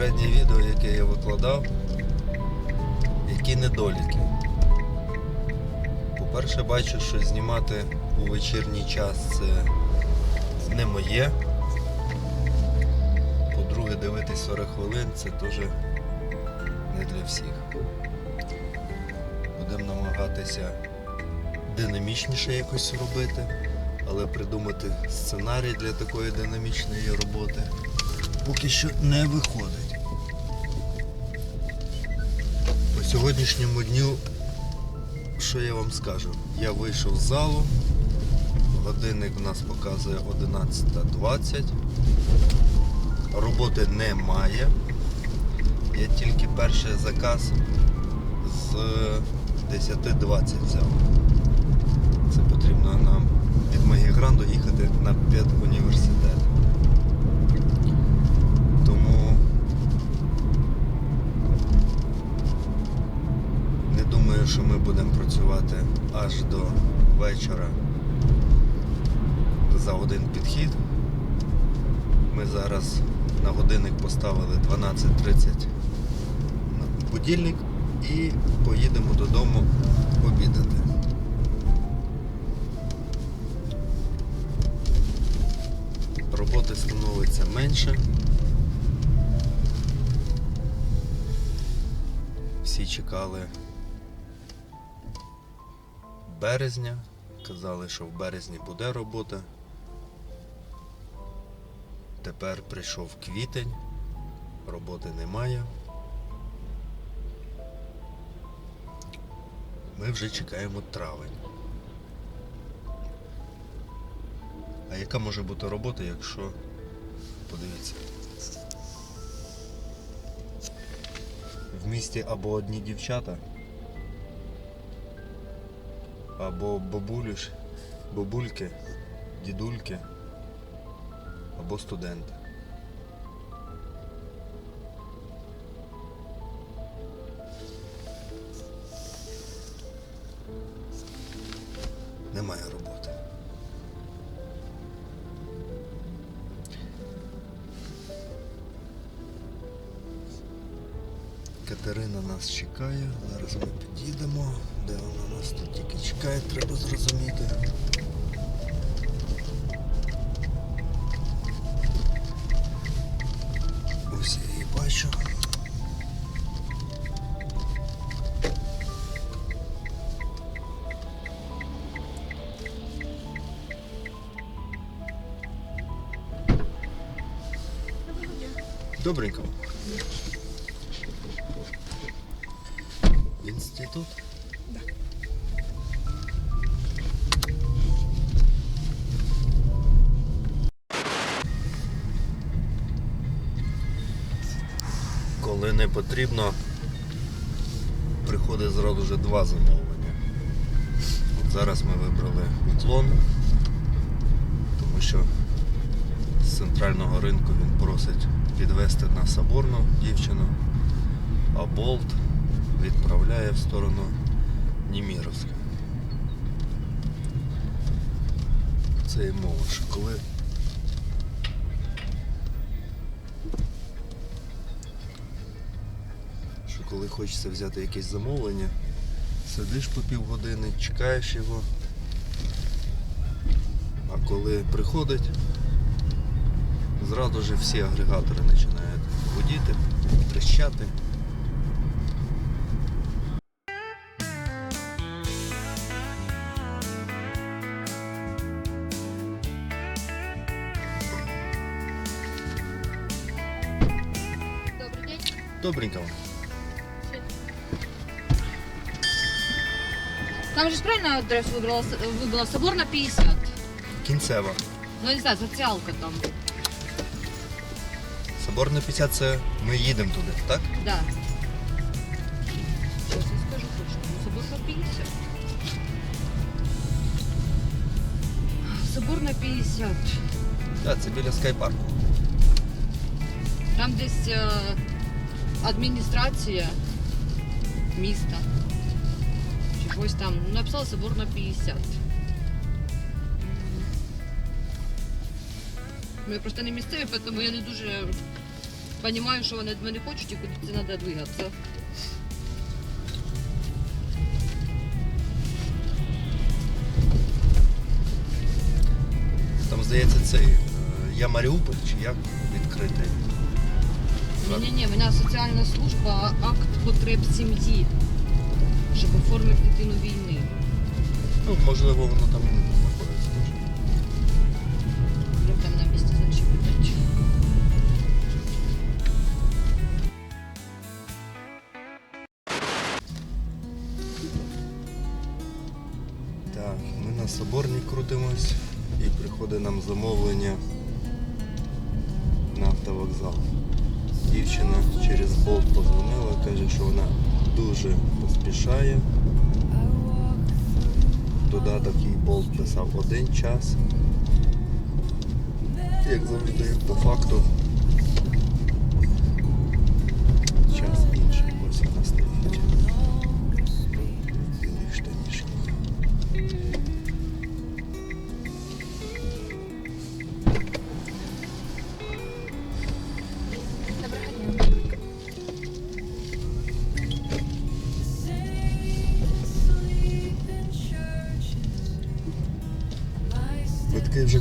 попереднє відео, яке я викладав, які недоліки. По-перше, бачу, що знімати у вечірній час це не моє. По-друге, дивитись 40 хвилин це теж не для всіх. Будемо намагатися динамічніше якось робити, але придумати сценарій для такої динамічної роботи поки що не виходить. Сьогоднішньому дню, що я вам скажу? Я вийшов з залу, годинник у нас показує 11.20. Роботи немає. Я тільки перший заказ з 10.20 взяв. Це потрібно нам від Магігранду їхати на педуніверситет. Що ми будемо працювати аж до вечора за один підхід. Ми зараз на годинник поставили 12.30 на будильник і поїдемо додому обідати. Роботи становиться менше. Всі чекали березня. Казали, що в березні буде робота. Тепер прийшов квітень, роботи немає. Ми вже чекаємо травень. А яка може бути робота, якщо подивіться? В місті або одні дівчата, або бабулюш, бабульки, дідульки, або студенти. Немає роботи. Катерина нас чекає. Зараз ми підійдемо. Де вона нас тут тільки чекає, треба зрозуміти. Ось я її бачу. Добренько. Інститут? Коли не потрібно, приходить зразу вже два замовлення. От зараз ми вибрали уклон, тому що з центрального ринку він просить підвести на Соборну дівчину, а болт відправляє в сторону Німіровська. Це і мова, що коли що коли хочеться взяти якесь замовлення, сидиш по півгодини, чекаєш його, а коли приходить, зразу ж всі агрегатори починають гудіти, тріщати. Добренько. Там же правильно адрес выбрала, выбрала Соборна 50. Кінцева. Ну, не знаю, социалка там. Соборна 50 це ми їдемо туди, так? Да. Сейчас я скажу точно. Ну, Соборна 50. Соборна 50. Так, це біля скайпарку. Там десь е, адміністрація міста. Чи щось там. Ну, написала Соборна 50. Ми просто не місцеві, тому я не дуже розумію, що вони від мене хочуть і куди це треба двигатися. Там, здається, цей е, я Маріуполь чи як відкритий. Ні-ні-ні, в мене соціальна служба, акт потреб сім'ї, щоб оформити дитину війни. Ну, можливо, воно там знаходиться теж. Будемо там на місці зачіпити. Так, ми на Соборній крутимось і приходить нам замовлення на автовокзал. Дівчина через болт позвонила, каже, що вона дуже поспішає. Додаток їй болт писав один час. Як завжди, по факту.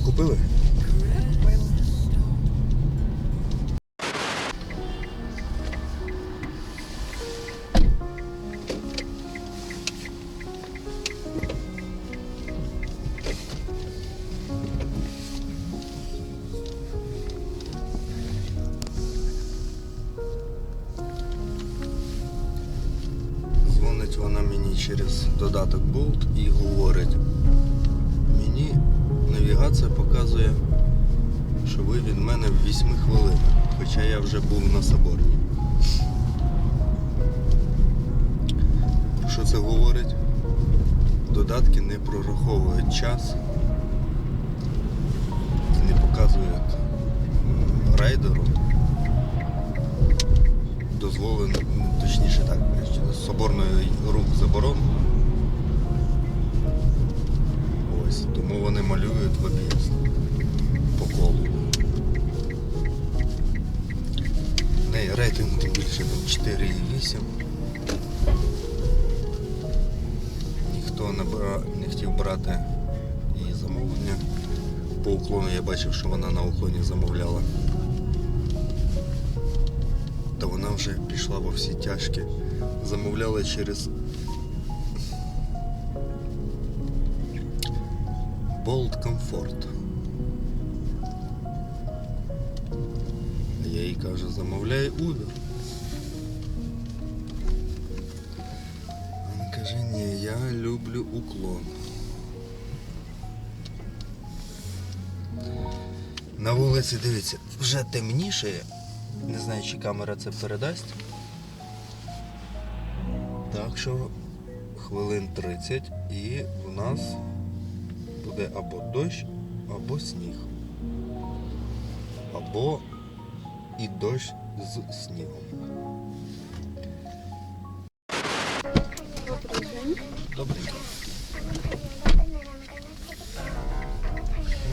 Квитки купили? Дзвонить вона мені через додаток Bolt і говорить, навігація показує, що ви від мене в 8 хвилинах, хоча я вже був на Соборній. Про що це говорить? Додатки не прораховують час і не показують райдеру дозволено, точніше так, соборний рух заборонено. Тому вони малюють в об'їзд по колу. В неї рейтинг тим більше там 4,8. Ніхто не, бра... не хотів брати її замовлення. По уклону я бачив, що вона на уклоні замовляла. Та вона вже пішла во всі тяжкі. Замовляла через Bolt Comfort. Я їй кажу, замовляй Uber. Вона каже, ні, я люблю уклон. На вулиці, дивіться, вже темніше. Не знаю, чи камера це передасть. Так що хвилин 30 і в нас буде або дощ, або сніг. Або і дощ з снігом. Добрий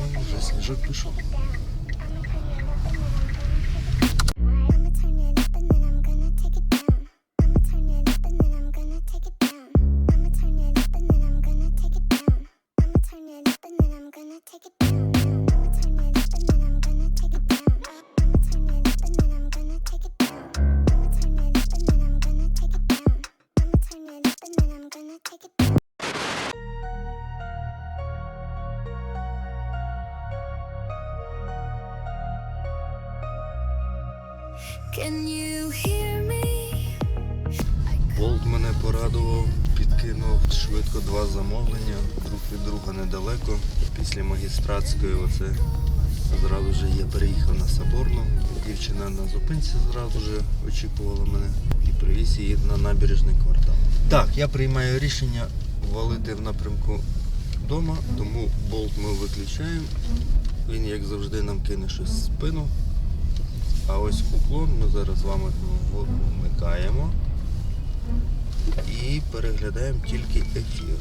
Ой, вже сніжок пішов. Болт мене порадував, підкинув швидко два замовлення, друг від друга недалеко. Після магістратської оце зразу ж я переїхав на Соборну. Дівчина на зупинці зразу ж очікувала мене і привіз її на набережний квартал. Так, я приймаю рішення валити в напрямку вдома, тому болт ми виключаємо. Він, як завжди, нам кине щось в спину. А ось уклон ми зараз з вами вмикаємо і переглядаємо тільки ефір.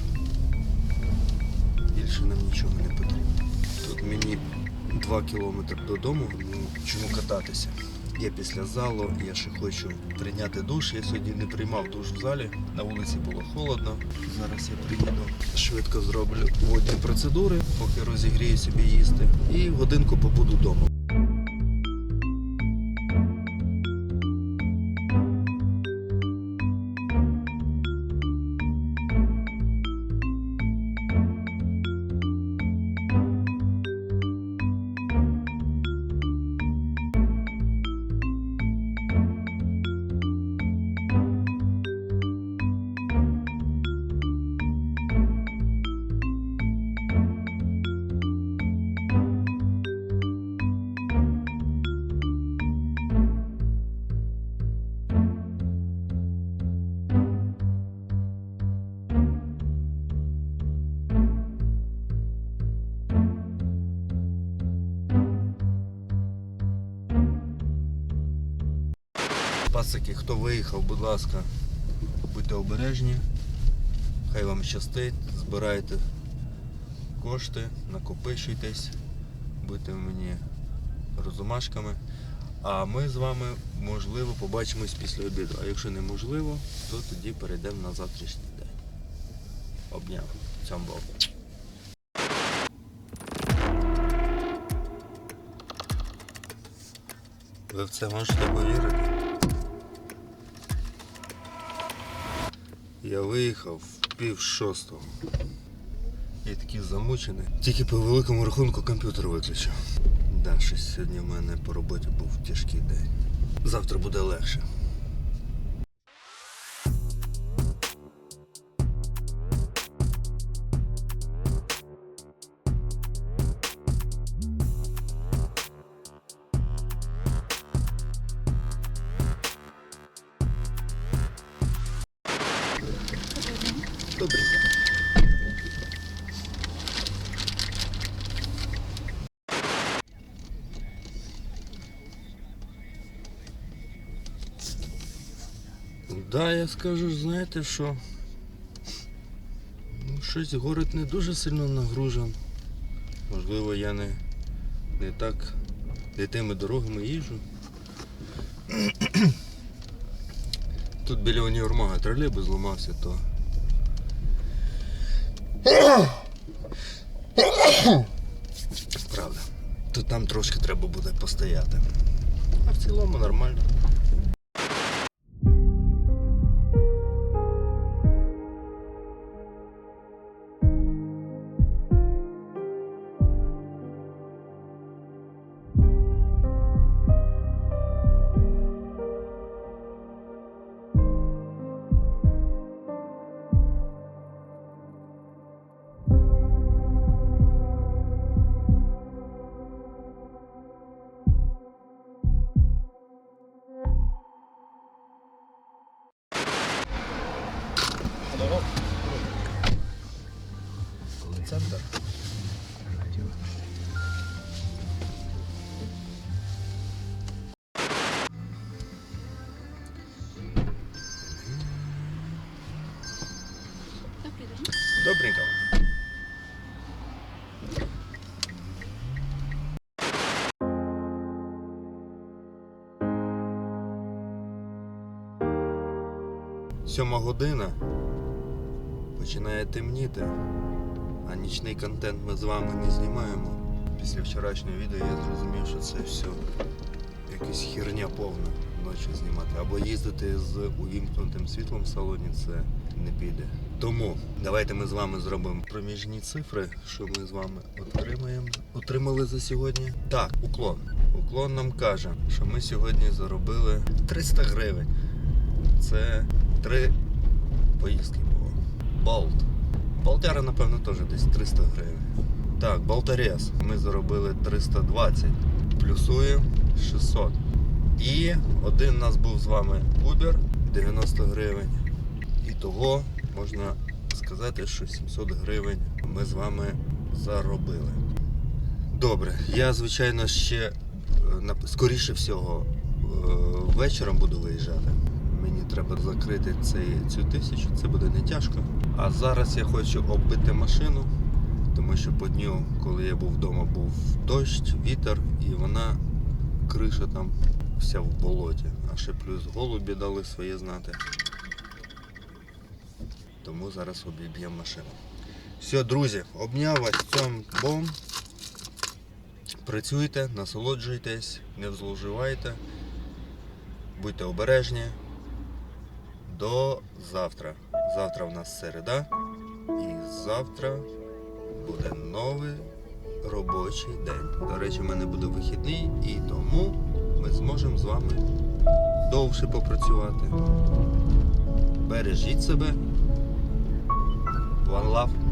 Більше нам нічого не потрібно. Тут мені 2 кілометри додому, ну чому кататися. Я після залу, я ще хочу прийняти душ. Я сьогодні не приймав душ в залі. На вулиці було холодно. Зараз я приїду, швидко зроблю водні процедури, поки розігрію собі їсти. І годинку побуду вдома. Пасики, хто виїхав, будь ласка, будьте обережні. Хай вам щастить, збирайте кошти, накопичуйтесь, будьте мені розумашками. А ми з вами, можливо, побачимось після обіду. А якщо неможливо, то тоді перейдемо на завтрашній день. Обняв. Цьомбов. Ви в це можете повірити? Я виїхав пів шостого. Я такий замучений. Тільки по великому рахунку комп'ютер виключив. Да, щось сьогодні в мене по роботі був тяжкий день. Завтра буде легше. Да, я скажу, знаєте що? Ну, щось город не дуже сильно нагружен. Можливо, я не, не так не тими дорогами їжджу. Тут біля універмага тролейбус зламався, то Правда. То там трошки треба буде постояти. А в цілому нормально. Центр. Добренько. Сьома година. Починає темніти, а нічний контент ми з вами не знімаємо. Після вчорашнього відео я зрозумів, що це все якась херня повна ночі знімати. Або їздити з увімкнутим світлом в салоні це не піде. Тому давайте ми з вами зробимо проміжні цифри, що ми з вами отримаємо. Отримали за сьогодні. Так, уклон. Уклон нам каже, що ми сьогодні заробили 300 гривень. Це три поїздки. Болт. Болтяра, напевно, теж десь 300 гривень. Так, болтарес. Ми заробили 320. Плюсуємо 600. І один у нас був з вами Uber 90 гривень. І того можна сказати, що 700 гривень ми з вами заробили. Добре, я, звичайно, ще е, скоріше всього е, вечором буду виїжджати. Мені треба закрити цей, цю тисячу, це буде не тяжко. А зараз я хочу оббити машину, тому що по дню, коли я був вдома, був дощ, вітер, і вона криша там вся в болоті. А ще плюс голубі дали своє знати. Тому зараз обіб'ємо машину. Все, друзі, обняв вас цьом бом. Працюйте, насолоджуйтесь, не зловживайте, будьте обережні. До завтра. Завтра в нас середа. І завтра буде новий робочий день. До речі, в мене буде вихідний, і тому ми зможемо з вами довше попрацювати. Бережіть себе. One love.